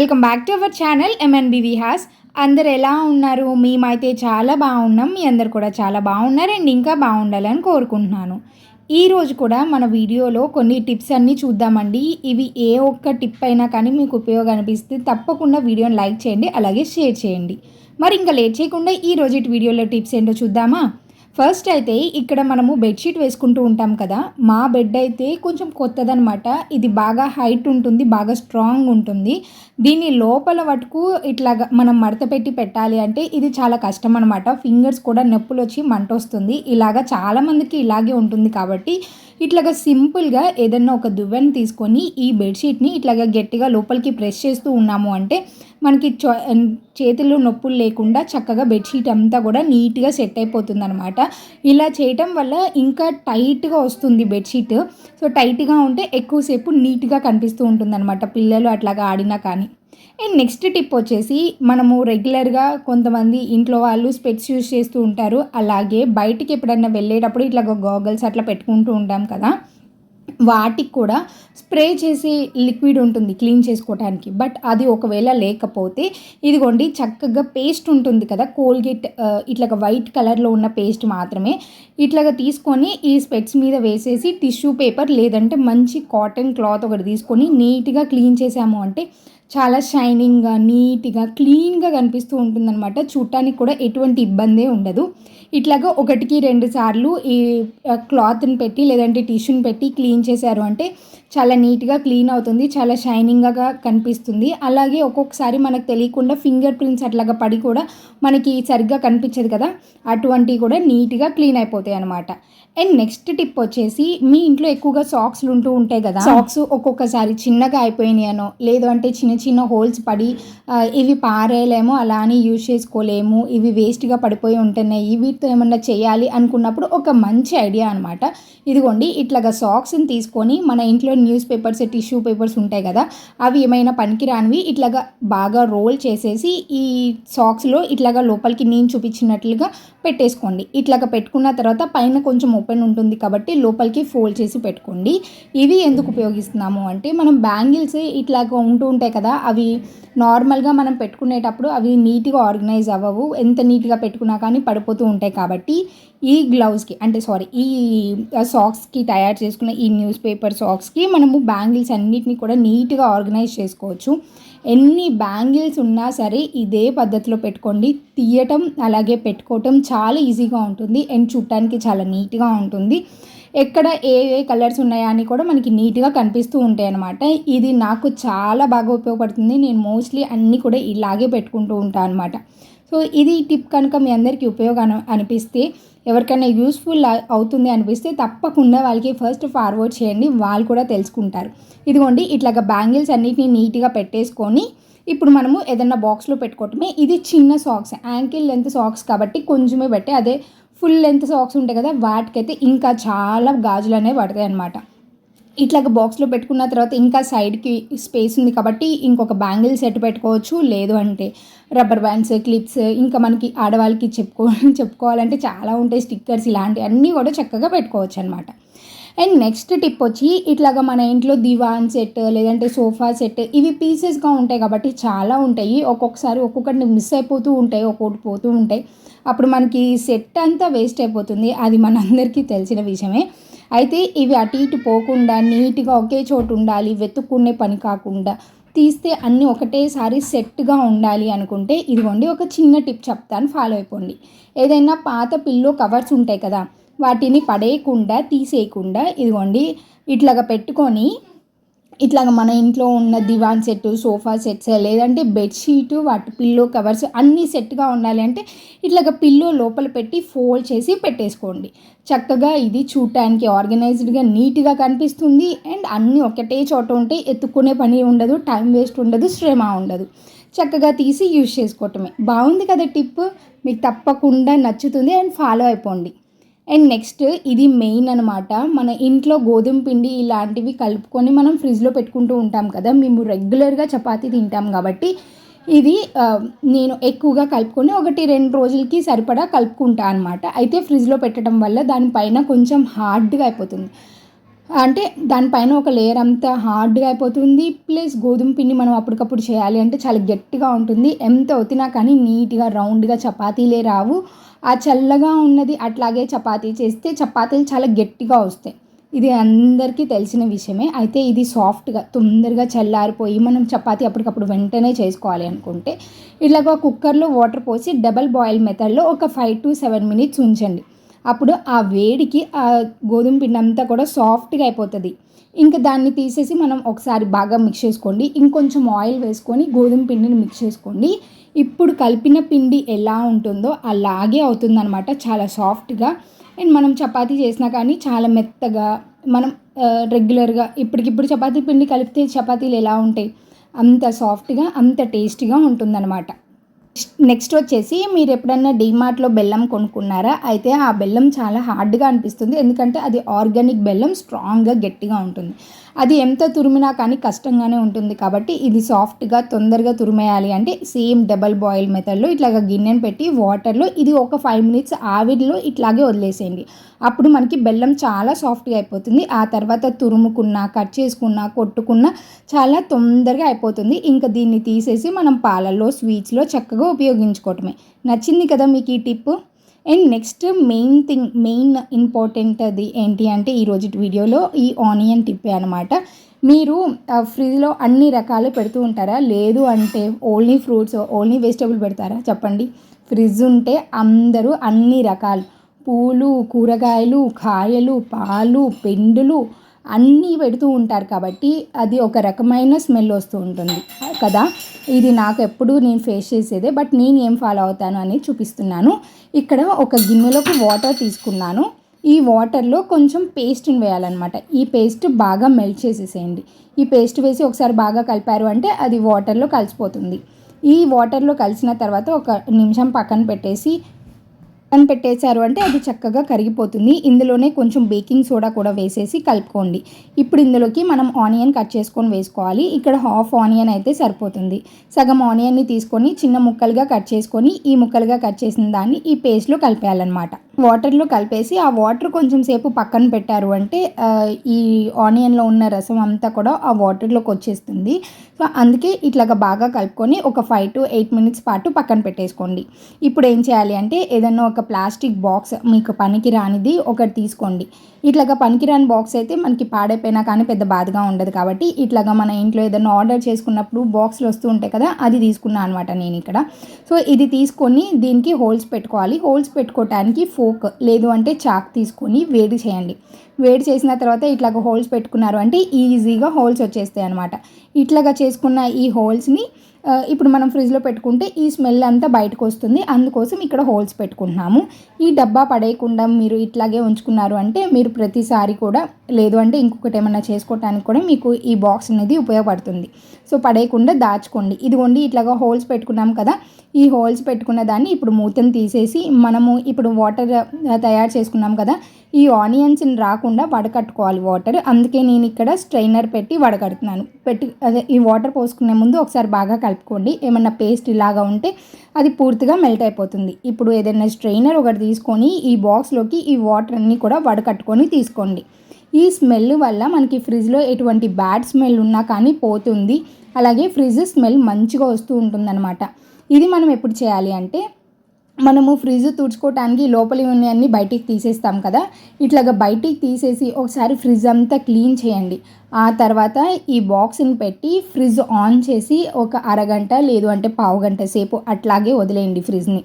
Welcome back to our channel MNB Vihas అందరు ఎలా ఉన్నారు? మేమైతే చాలా బాగున్నాం. మీ అందరు కూడా చాలా బాగున్నారు అండ్ ఇంకా బాగుండాలని కోరుకుంటున్నాను. ఈరోజు కూడా మన వీడియోలో కొన్ని టిప్స్ అన్నీ చూద్దామండి. ఇవి ఏ ఒక్క టిప్ అయినా కానీ మీకు ఉపయోగం అనిపిస్తే తప్పకుండా వీడియోని లైక్ చేయండి అలాగే షేర్ చేయండి. మరి ఇంకా లేట్ చేయకుండా ఈ రోజు వీడియోలో టిప్స్ ఏంటో చూద్దామా? ఫస్ట్ అయితే ఇక్కడ మనము బెడ్షీట్ వేసుకుంటూ ఉంటాం కదా మా బెడ్ అయితే కొంచెం కొత్తదనమాట ఇది బాగా హైట్ ఉంటుంది బాగా స్ట్రాంగ్ ఉంటుంది. దీన్ని లోపల వటుకు ఇట్లాగా మనం మడత పెట్టి పెట్టాలి అంటే ఇది చాలా కష్టం అనమాట ఫింగర్స్ కూడా నొప్పులు వచ్చి మంట వస్తుంది ఇలాగా చాలామందికి ఇలాగే ఉంటుంది కాబట్టి ఇట్లాగా సింపుల్గా ఏదన్నా ఒక దువ్వెని తీసుకొని ఈ బెడ్షీట్ని ఇట్లాగా గట్టిగా లోపలికి ప్రెస్ చేస్తూ ఉన్నాము అంటే మనకి చేతులు నొప్పులు లేకుండా చక్కగా బెడ్షీట్ అంతా కూడా నీట్గా సెట్ అయిపోతుంది అనమాట ఇలా చేయటం వల్ల ఇంకా టైట్గా వస్తుంది బెడ్షీట్. సో టైట్గా ఉంటే ఎక్కువసేపు నీట్గా కనిపిస్తూ ఉంటుంది అనమాట పిల్లలు అట్లాగా ఆడినా కానీ. అండ్ నెక్స్ట్ టిప్ వచ్చేసి మనము రెగ్యులర్గా కొంతమంది ఇంట్లో వాళ్ళు స్పెట్స్ యూస్ చేస్తూ ఉంటారు. అలాగే బయటికి ఎప్పుడన్నా వెళ్ళేటప్పుడు ఇట్లా గాగల్స్ అట్లా పెట్టుకుంటూ ఉంటాం కదా. వాటికి కూడా స్ప్రే చేసే లిక్విడ్ ఉంటుంది క్లీన్ చేసుకోవడానికి బట్ అది ఒకవేళ లేకపోతే ఇదిగోండి చక్కగా పేస్ట్ ఉంటుంది కదా. కోల్గేట్ ఇట్లా వైట్ కలర్లో ఉన్న పేస్ట్ మాత్రమే. ఇట్లాగా తీసుకొని ఈ స్పెట్స్ మీద వేసేసి టిష్యూ పేపర్ లేదంటే మంచి కాటన్ క్లాత్ ఒకటి తీసుకొని నీట్గా క్లీన్ చేసాము అంటే చాలా షైనింగ్గా నీట్గా క్లీన్గా కనిపిస్తూ ఉంటుందన్నమాట. చూడటానికి కూడా ఎటువంటి ఇబ్బందే ఉండదు. ఇట్లాగా ఒకటికి రెండు సార్లు ఈ క్లాత్ని పెట్టి లేదంటే టిష్యూని పెట్టి క్లీన్ చేశారు అంటే చాలా నీట్గా క్లీన్ అవుతుంది చాలా షైనింగ్గా కనిపిస్తుంది. అలాగే ఒక్కొక్కసారి మనకు తెలియకుండా ఫింగర్ ప్రింట్స్ అట్లాగా పడి కూడా మనకి సరిగ్గా కనిపించదు కదా అటువంటివి కూడా నీట్గా క్లీన్ అయిపోతాయి అనమాట అండ్ నెక్స్ట్ టిప్ వచ్చేసి మీ ఇంట్లో ఎక్కువగా సాక్స్లు ఉంటూ ఉంటాయి కదా. సాక్స్ ఒక్కొక్కసారి చిన్నగా అయిపోయినాయనో లేదు అంటే చిన్న చిన్న హోల్స్ పడి ఇవి పారేయలేము అలా అని యూజ్ చేసుకోలేము ఇవి వేస్ట్గా పడిపోయి ఉంటున్నాయి వీటితో ఏమన్నా చేయాలి అనుకున్నప్పుడు ఒక మంచి ఐడియా అనమాట ఇదిగోండి ఇట్లాగా సాక్స్ని తీసుకొని మన ఇంట్లో న్యూస్ పేపర్స్ టిష్యూ పేపర్స్ ఉంటాయి కదా అవి ఏమైనా పనికిరానివి ఇట్లాగా బాగా రోల్ చేసేసి ఈ సాక్స్లో ఇట్లాగా లోపలికి నేను చూపించినట్లుగా పెట్టేసుకోండి. ఇట్లాగా పెట్టుకున్న తర్వాత పైన కొంచెం ఓపెన్ ఉంటుంది కాబట్టి లోపలికి ఫోల్డ్ చేసి పెట్టుకోండి. ఇవి ఎందుకు ఉపయోగిస్తున్నాము అంటే మనం బ్యాంగిల్స్ ఇట్లాగా ఉంటూ ఉంటాయి కదా అవి నార్మల్గా మనం పెట్టుకునేటప్పుడు అవి నీట్గా ఆర్గనైజ్ అవ్వవు. ఎంత నీట్గా పెట్టుకున్నా కానీ పడిపోతూ ఉంటాయి కాబట్టి ఈ గ్లౌస్కి అంటే సారీ ఈ సాక్స్కి తయారు చేసుకున్న ఈ న్యూస్ పేపర్ సాక్స్కి మనము బ్యాంగిల్స్ అన్నిటిని కూడా నీట్గా ఆర్గనైజ్ చేసుకోవచ్చు. ఎన్ని బ్యాంగిల్స్ ఉన్నా సరే ఇదే పద్ధతిలో పెట్టుకోండి. తీయటం అలాగే పెట్టుకోవటం చాలా ఈజీగా ఉంటుంది. అండ్ చూడటానికి చాలా నీట్గా ఉంటుంది. ఎక్కడ ఏ ఏ కలర్స్ ఉన్నాయా అని కూడా మనకి నీట్గా కనిపిస్తూ ఉంటాయి అనమాట ఇది నాకు చాలా బాగా ఉపయోగపడుతుంది. నేను మోస్ట్లీ అన్నీ కూడా ఇలాగే పెట్టుకుంటూ ఉంటాను అనమాట సో ఇది టిప్ కనుక మీ అందరికీ ఉపయోగం అనిపిస్తే ఎవరికైనా యూస్ఫుల్ అవుతుంది అనిపిస్తే తప్పకుండా వాళ్ళకి ఫస్ట్ ఫార్వర్డ్ చేయండి. వాళ్ళు కూడా తెలుసుకుంటారు. ఇదిగోండి ఇట్లాగ బ్యాంగిల్స్ అన్నిటిని నీట్గా పెట్టేసుకొని ఇప్పుడు మనము ఏదైనా బాక్స్లో పెట్టుకోవటమే. ఇది చిన్న సాక్స్ యాంకిల్ లెంత్ సాక్స్ కాబట్టి కొంచెమే పెట్టి. అదే ఫుల్ లెంత్ సాక్స్ ఉంటాయి కదా వాటికైతే ఇంకా చాలా గాజులు అనేవి పడతాయి అనమాట ఇట్లాగ బాక్స్లో పెట్టుకున్న తర్వాత ఇంకా సైడ్కి స్పేస్ ఉంది కాబట్టి ఇంకొక బ్యాంగిల్ సెట్ పెట్టుకోవచ్చు. లేదు అంటే రబ్బర్ బ్యాండ్స్ క్లిప్స్ ఇంకా మనకి ఆడవాళ్ళకి చెప్పుకో చెప్పుకోవాలంటే చాలా ఉంటాయి స్టిక్కర్స్ ఇలాంటివి. అన్నీ కూడా చక్కగా పెట్టుకోవచ్చు అనమాట అండ్ నెక్స్ట్ టిప్ వచ్చి ఇట్లాగా మన ఇంట్లో దివాన్ సెట్ లేదంటే సోఫా సెట్ ఇవి పీసెస్గా ఉంటాయి కాబట్టి చాలా ఉంటాయి. ఒక్కొక్కసారి ఒక్కొక్కటి మిస్ అయిపోతూ ఉంటాయి ఒక్కొక్కటి పోతూ ఉంటాయి. అప్పుడు మనకి సెట్ అంతా వేస్ట్ అయిపోతుంది. అది మనందరికీ తెలిసిన విషయమే. అయితే ఇవి అటు ఇటు పోకుండా నీట్గా ఒకే చోటు ఉండాలి వెతుక్కునే పని కాకుండా. తీస్తే అన్నీ ఒకటేసారి సెట్గా ఉండాలి అనుకుంటే ఇదిగోండి ఒక చిన్న టిప్ చెప్తాను ఫాలో అయిపోండి. ఏదైనా పాత పిల్లో కవర్స్ ఉంటాయి కదా వాటిని పడేయకుండా తీసేయకుండా ఇదిగోండి ఇట్లాగా పెట్టుకొని ఇట్లాగ మన ఇంట్లో ఉన్న దివాన్ సెట్ సోఫా సెట్స్ లేదంటే బెడ్షీట్ వాటి పిల్లో కవర్స్ అన్నీ సెట్గా ఉండాలి అంటే ఇట్లాగ పిల్లో లోపల పెట్టి ఫోల్డ్ చేసి పెట్టేసుకోండి. చక్కగా ఇది చూడటానికి ఆర్గనైజ్డ్గా నీట్గా కనిపిస్తుంది. అండ్ అన్నీ ఒకటే చోట ఉంటే ఎత్తుకునే పని ఉండదు టైం వేస్ట్ ఉండదు శ్రమ ఉండదు. చక్కగా తీసి యూజ్ చేసుకోవటమే. బాగుంది కదా టిప్? మీకు తప్పకుండా నచ్చుతుంది అండ్ ఫాలో అయిపోండి. అండ్ నెక్స్ట్ ఇది మెయిన్ అనమాట మన ఇంట్లో గోధుమ పిండి ఇలాంటివి కలుపుకొని మనం ఫ్రిడ్జ్లో పెట్టుకుంటూ ఉంటాం కదా మేము రెగ్యులర్గా చపాతీ తింటాం కాబట్టి ఇది నేను ఎక్కువగా కలుపుకొని ఒకటి రెండు రోజులకి సరిపడా కలుపుకుంటా అనమాట అయితే ఫ్రిడ్జ్లో పెట్టడం వల్ల దానిపైన కొంచెం హార్డ్గా అయిపోతుంది. అంటే దానిపైన ఒక లేయర్ అంతా హార్డ్గా అయిపోతుంది ప్లస్ గోధుమ పిండి మనం అప్పటికప్పుడు చేయాలి అంటే చాలా గట్టిగా ఉంటుంది. ఎంత అవుతున్నా కానీ నీట్గా రౌండ్గా చపాతీలే రావు. ఆ చల్లగా ఉన్నది అట్లాగే చపాతీ చేస్తే చపాతీలు చాలా గట్టిగా వస్తాయి. ఇది అందరికీ తెలిసిన విషయమే. అయితే ఇది సాఫ్ట్గా తొందరగా చల్లారిపోయి మనం చపాతీ అప్పటికప్పుడు వెంటనే చేసుకోవాలి అనుకుంటే ఇలాగ కుక్కర్లో వాటర్ పోసి డబల్ బాయిల్ మెథడ్లో ఒక ఫైవ్ టు సెవెన్ మినిట్స్ ఉంచండి. అప్పుడు ఆ వేడికి ఆ గోధుమ పిండి అంతా కూడా సాఫ్ట్గా అయిపోతుంది. ఇంకా దాన్ని తీసేసి మనం ఒకసారి బాగా మిక్స్ చేసుకోండి. ఇంకొంచెం ఆయిల్ వేసుకొని గోధుమ పిండిని మిక్స్ చేసుకోండి. ఇప్పుడు కలిపిన పిండి ఎలా ఉంటుందో అలాగే అవుతుందన్నమాట. చాలా సాఫ్ట్గా. అండ్ మనం చపాతీ చేసినా కానీ చాలా మెత్తగా మనం రెగ్యులర్గా ఇప్పటికిప్పుడు చపాతీ పిండి కలిపితే చపాతీలు ఎలా ఉంటాయి? అంత సాఫ్ట్గా అంత టేస్టీగా ఉంటుందన్నమాట. నెక్స్ట్ వచ్చేసి మీరు ఎప్పుడన్నా డీమార్ట్లో బెల్లం కొనుక్కున్నారా? అయితే ఆ బెల్లం చాలా హార్డ్గా అనిపిస్తుంది. ఎందుకంటే అది ఆర్గానిక్ బెల్లం స్ట్రాంగ్గా గట్టిగా ఉంటుంది. అది ఎంత తురిమినా కానీ కష్టంగానే ఉంటుంది కాబట్టి ఇది సాఫ్ట్గా తొందరగా తురిమేయాలి అంటే సేమ్ డబల్ బాయిల్ మెథడ్లో ఇట్లాగ గిన్నెను పెట్టి వాటర్లో ఇది ఒక ఫైవ్ మినిట్స్ ఆవిరిలో ఇట్లాగే వదిలేసేయండి. అప్పుడు మనకి బెల్లం చాలా సాఫ్ట్గా అయిపోతుంది. ఆ తర్వాత తురుముకున్న కట్ చేసుకున్న కొట్టుకున్న చాలా తొందరగా అయిపోతుంది. ఇంకా దీన్ని తీసేసి మనం పాలల్లో స్వీట్స్లో చక్కగా ఉపయోగించుకోవటమే. నచ్చింది కదా మీకు ఈ tip? And next main thing main important అది ఏంటి అంటే ఈరోజు వీడియోలో ఈ ఆనియన్ టిప్పే అనమాట మీరు ఫ్రిడ్జ్లో అన్ని రకాలు పెడుతూ ఉంటారా? లేదు అంటే ఓన్లీ ఫ్రూట్స్ ఓన్లీ వెజిటబుల్ పెడతారా? చెప్పండి. ఫ్రిడ్జ్ ఉంటే అందరూ అన్ని రకాలు. పూలు కూరగాయలు కాయలు పాలు పెండులు అన్నీ పెడుతూ ఉంటారు కాబట్టి అది ఒక రకమైన స్మెల్ వస్తూ ఉంటుంది. కదా? ఇది నాకు ఎప్పుడు నేను ఫేస్ చేసేదే బట్ నేను ఏం ఫాలో అవుతాను అని చూపిస్తున్నాను. ఇక్కడ ఒక గిన్నెలోకి వాటర్ తీసుకున్నాను. ఈ వాటర్లో కొంచెం పేస్ట్ని వేయాలన్నమాట. ఈ పేస్ట్ బాగా మెల్ట్ చేసేసేయండి. ఈ పేస్ట్ వేసి ఒకసారి బాగా కలిపారు అంటే అది వాటర్లో కలిసిపోతుంది. ఈ వాటర్లో కలిసిన తర్వాత ఒక నిమిషం పక్కన పెట్టేసి పక్కన పెట్టేశారు అంటే అది చక్కగా కరిగిపోతుంది. ఇందులోనే కొంచెం బేకింగ్ సోడా కూడా వేసేసి కలుపుకోండి. ఇప్పుడు ఇందులోకి మనం ఆనియన్ కట్ చేసుకొని వేసుకోవాలి. ఇక్కడ హాఫ్ ఆనియన్ అయితే సరిపోతుంది. సగం ఆనియన్ని తీసుకొని చిన్న ముక్కలుగా కట్ చేసుకొని ఈ ముక్కలుగా కట్ చేసిన దాన్ని ఈ పేస్ట్లో కలిపేయాలన్నమాట. వాటర్లో కలిపేసి ఆ వాటర్ కొంచెం సేపు పక్కన పెట్టారు అంటే ఈ ఆనియన్లో ఉన్న రసం అంతా కూడా ఆ వాటర్లోకి వచ్చేస్తుంది. సో అందుకే ఇట్లాగా బాగా కలుపుకొని ఒక ఫైవ్ టు ఎయిట్ మినిట్స్ పాటు పక్కన పెట్టేసుకోండి. ఇప్పుడు ఏం చేయాలి అంటే ఏదైనా ఒక ప్లాస్టిక్ బాక్స్ మీకు పనికి రానిది ఒకటి తీసుకోండి. ఇట్లాగా పనికిరాని బాక్స్ అయితే మనకి పాడైపోయినా కానీ పెద్ద బాధగా ఉండదు కాబట్టి ఇట్లాగా మన ఇంట్లో ఏదైనా ఆర్డర్ చేసుకున్నప్పుడు బాక్స్లు వస్తూ ఉంటాయి కదా అది తీసుకున్నాను అనమాట నేను ఇక్కడ. సో ఇది తీసుకొని దీనికి హోల్స్ పెట్టుకోవాలి. హోల్స్ పెట్టుకోవటానికి ఫోక్ లేదు అంటే చాక్ తీసుకొని వేడి చేయండి. వేడి చేసిన తర్వాత ఇట్లాగ హోల్స్ పెట్టుకున్నారు అంటే ఈజీగా హోల్స్ వచ్చేస్తాయి అనమాట ఇట్లాగా చేసుకున్న ఈ హోల్స్ని ఇప్పుడు మనం ఫ్రిడ్జ్లో పెట్టుకుంటే ఈ స్మెల్ అంతా బయటకు వస్తుంది. అందుకోసం ఇక్కడ హోల్స్ పెట్టుకుంటున్నాము. ఈ డబ్బా పడేయకుండా మీరు ఇట్లాగే ఉంచుకున్నారు అంటే మీరు ప్రతిసారి కూడా లేదు అంటే ఇంకొకటి ఏమైనా చేసుకోవటానికి కూడా మీకు ఈ బాక్స్ అనేది ఉపయోగపడుతుంది. సో పడేయకుండా దాచుకోండి. ఇదిగోండి ఇట్లాగా హోల్స్ పెట్టుకున్నాం కదా. ఈ హోల్స్ పెట్టుకున్న దాన్ని ఇప్పుడు మూతను తీసేసి మనము ఇప్పుడు వాటర్ తయారు చేసుకున్నాం కదా. ఈ ఆనియన్స్ని రాకుండా వడకట్టుకోవాలి వాటర్. అందుకే నేను ఇక్కడ స్ట్రైనర్ పెట్టి వడకడుతున్నాను. పెట్టి అదే ఈ వాటర్ పోసుకునే ముందు ఒకసారి బాగా కలుపుకోండి. ఏమన్నా పేస్ట్ ఇలాగా ఉంటే అది పూర్తిగా మెల్ట్ అయిపోతుంది. ఇప్పుడు ఏదైనా స్ట్రైనర్ ఒకటి తీసుకొని ఈ బాక్స్లోకి ఈ వాటర్ అన్నీ కూడా వడకట్టుకొని తీసుకోండి. ఈ స్మెల్ వల్ల మనకి ఫ్రిడ్జ్లో ఎటువంటి బ్యాడ్ స్మెల్ ఉన్నా కానీ పోతుంది. అలాగే ఫ్రిడ్జ్ స్మెల్ మంచిగా వస్తూ ఉంటుందన్నమాట. ఇది మనం ఎప్పుడు చేయాలి అంటే మనము ఫ్రిడ్జ్ తుడుచుకోవటానికి లోపలి ఉన్నాయన్నీ బయటికి తీసేస్తాం కదా. ఇట్లాగా బయటికి తీసేసి ఒకసారి ఫ్రిడ్జ్ అంతా క్లీన్ చేయండి. ఆ తర్వాత ఈ బాక్స్ని పెట్టి ఫ్రిడ్జ్ ఆన్ చేసి ఒక అరగంట లేదు అంటే పావు గంట సేపు అట్లాగే వదిలేయండి ఫ్రిడ్జ్ని.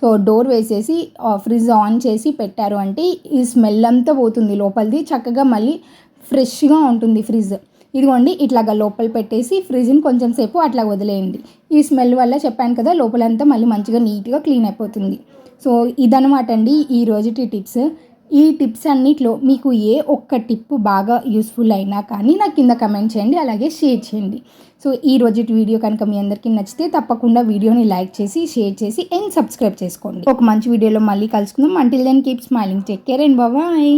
సో డోర్ వేసేసి ఫ్రిడ్జ్ ఆన్ చేసి పెట్టారు అంటే ఈ స్మెల్ అంతా పోతుంది లోపలిది. చక్కగా మళ్ళీ ఫ్రెష్గా ఉంటుంది ఫ్రిడ్జ్. ఇదిగోండి ఇట్లాగా లోపల పెట్టేసి ఫ్రిడ్జ్ని కొంచెం సేపు అట్లా వదిలేయండి. ఈ స్మెల్ వల్ల చెప్పాను కదా లోపలంతా మళ్ళీ మంచిగా నీట్గా క్లీన్ అయిపోతుంది. సో ఇదనమాట అండి ఈ రోజుటి టిప్స్. ఈ టిప్స్ అన్నిట్లో మీకు ఏ ఒక్క టిప్ బాగా యూస్ఫుల్ అయినా కానీ నాకు కింద కమెంట్ చేయండి అలాగే షేర్ చేయండి. సో ఈ రోజు వీడియో కనుక మీ అందరికీ నచ్చితే తప్పకుండా వీడియోని లైక్ చేసి షేర్ చేసి అండ్ సబ్స్క్రైబ్ చేసుకోండి. ఒక మంచి వీడియోలో మళ్ళీ కలుసుకుందాం. Until then keep smiling take care and bye bye